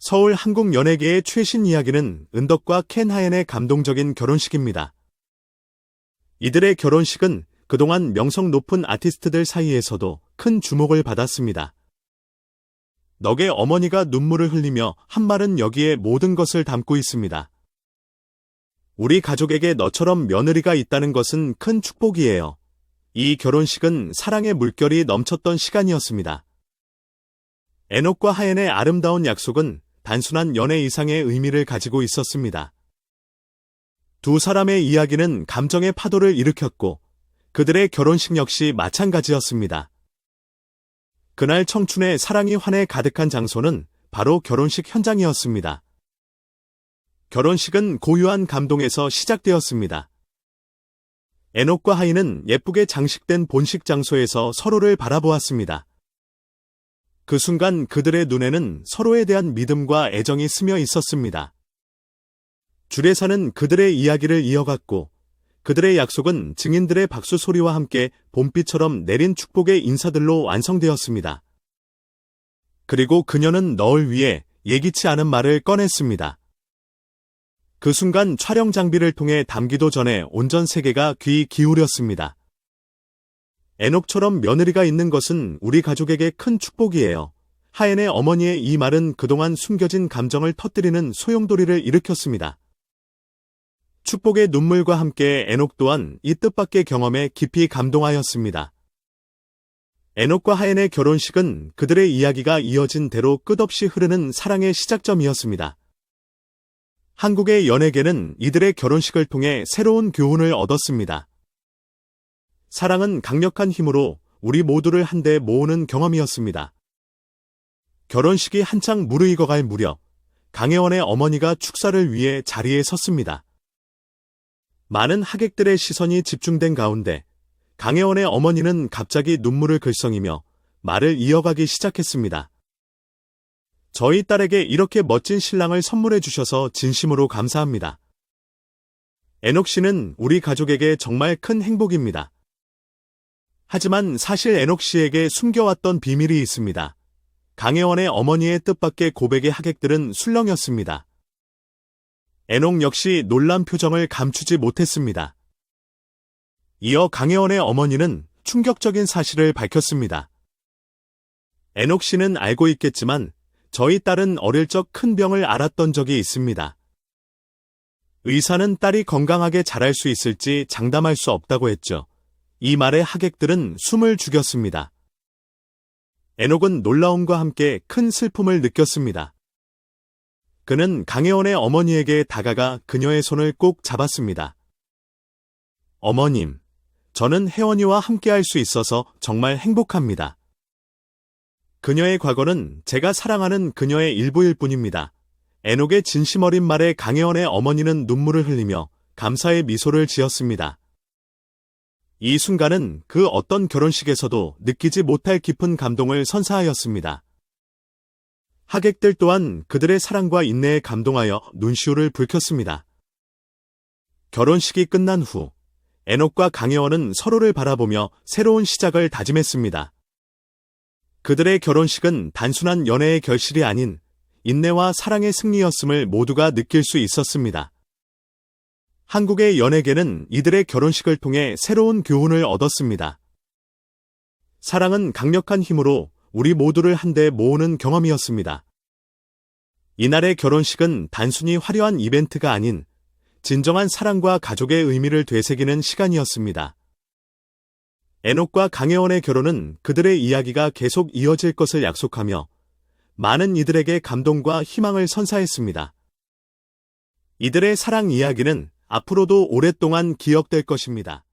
서울 한국 연예계의 최신 이야기는 은덕과 켄 하연의 감동적인 결혼식입니다. 이들의 결혼식은 그동안 명성 높은 아티스트들 사이에서도 큰 주목을 받았습니다. 넉의 어머니가 눈물을 흘리며 한 말은 여기에 모든 것을 담고 있습니다. 우리 가족에게 너처럼 며느리가 있다는 것은 큰 축복이에요. 이 결혼식은 사랑의 물결이 넘쳤던 시간이었습니다. 에녹과 하연의 아름다운 약속은 단순한 연애 이상의 의미를 가지고 있었습니다. 두 사람의 이야기는 감정의 파도를 일으켰고 그들의 결혼식 역시 마찬가지였습니다. 그날 청춘의 사랑이 환해 가득한 장소는 바로 결혼식 현장이었습니다. 결혼식은 고유한 감동에서 시작되었습니다. 에녹과 하이는 예쁘게 장식된 본식 장소에서 서로를 바라보았습니다. 그 순간 그들의 눈에는 서로에 대한 믿음과 애정이 스며 있었습니다. 주례사는 그들의 이야기를 이어갔고 그들의 약속은 증인들의 박수 소리와 함께 봄비처럼 내린 축복의 인사들로 완성되었습니다. 그리고 그녀는 너를 위해 예기치 않은 말을 꺼냈습니다. 그 순간 촬영 장비를 통해 담기도 전에 온전 세계가 귀 기울였습니다. 에녹처럼 며느리가 있는 것은 우리 가족에게 큰 축복이에요. 하엔의 어머니의 이 말은 그동안 숨겨진 감정을 터뜨리는 소용돌이를 일으켰습니다. 축복의 눈물과 함께 에녹 또한 이 뜻밖의 경험에 깊이 감동하였습니다. 에녹과 하엔의 결혼식은 그들의 이야기가 이어진 대로 끝없이 흐르는 사랑의 시작점이었습니다. 한국의 연예계는 이들의 결혼식을 통해 새로운 교훈을 얻었습니다. 사랑은 강력한 힘으로 우리 모두를 한데 모으는 경험이었습니다. 결혼식이 한창 무르익어갈 무렵 강혜원의 어머니가 축사를 위해 자리에 섰습니다. 많은 하객들의 시선이 집중된 가운데 강혜원의 어머니는 갑자기 눈물을 글썽이며 말을 이어가기 시작했습니다. 저희 딸에게 이렇게 멋진 신랑을 선물해 주셔서 진심으로 감사합니다. 에녹 씨는 우리 가족에게 정말 큰 행복입니다. 하지만 사실 에녹 씨에게 숨겨왔던 비밀이 있습니다. 강혜원의 어머니의 뜻밖의 고백의 하객들은 술렁였습니다. 에녹 역시 놀란 표정을 감추지 못했습니다. 이어 강혜원의 어머니는 충격적인 사실을 밝혔습니다. 에녹 씨는 알고 있겠지만 저희 딸은 어릴 적 큰 병을 앓았던 적이 있습니다. 의사는 딸이 건강하게 자랄 수 있을지 장담할 수 없다고 했죠. 이 말에 하객들은 숨을 죽였습니다. 에녹은 놀라움과 함께 큰 슬픔을 느꼈습니다. 그는 강혜원의 어머니에게 다가가 그녀의 손을 꼭 잡았습니다. 어머님, 저는 혜원이와 함께할 수 있어서 정말 행복합니다. 그녀의 과거는 제가 사랑하는 그녀의 일부일 뿐입니다. 에녹의 진심 어린 말에 강혜원의 어머니는 눈물을 흘리며 감사의 미소를 지었습니다. 이 순간은 그 어떤 결혼식에서도 느끼지 못할 깊은 감동을 선사하였습니다. 하객들 또한 그들의 사랑과 인내에 감동하여 눈시울을 붉혔습니다. 결혼식이 끝난 후 에녹과 강혜원은 서로를 바라보며 새로운 시작을 다짐했습니다. 그들의 결혼식은 단순한 연애의 결실이 아닌 인내와 사랑의 승리였음을 모두가 느낄 수 있었습니다. 한국의 연예계는 이들의 결혼식을 통해 새로운 교훈을 얻었습니다. 사랑은 강력한 힘으로 우리 모두를 한데 모으는 경험이었습니다. 이날의 결혼식은 단순히 화려한 이벤트가 아닌 진정한 사랑과 가족의 의미를 되새기는 시간이었습니다. 에녹과 강혜원의 결혼은 그들의 이야기가 계속 이어질 것을 약속하며 많은 이들에게 감동과 희망을 선사했습니다. 이들의 사랑 이야기는 앞으로도 오랫동안 기억될 것입니다.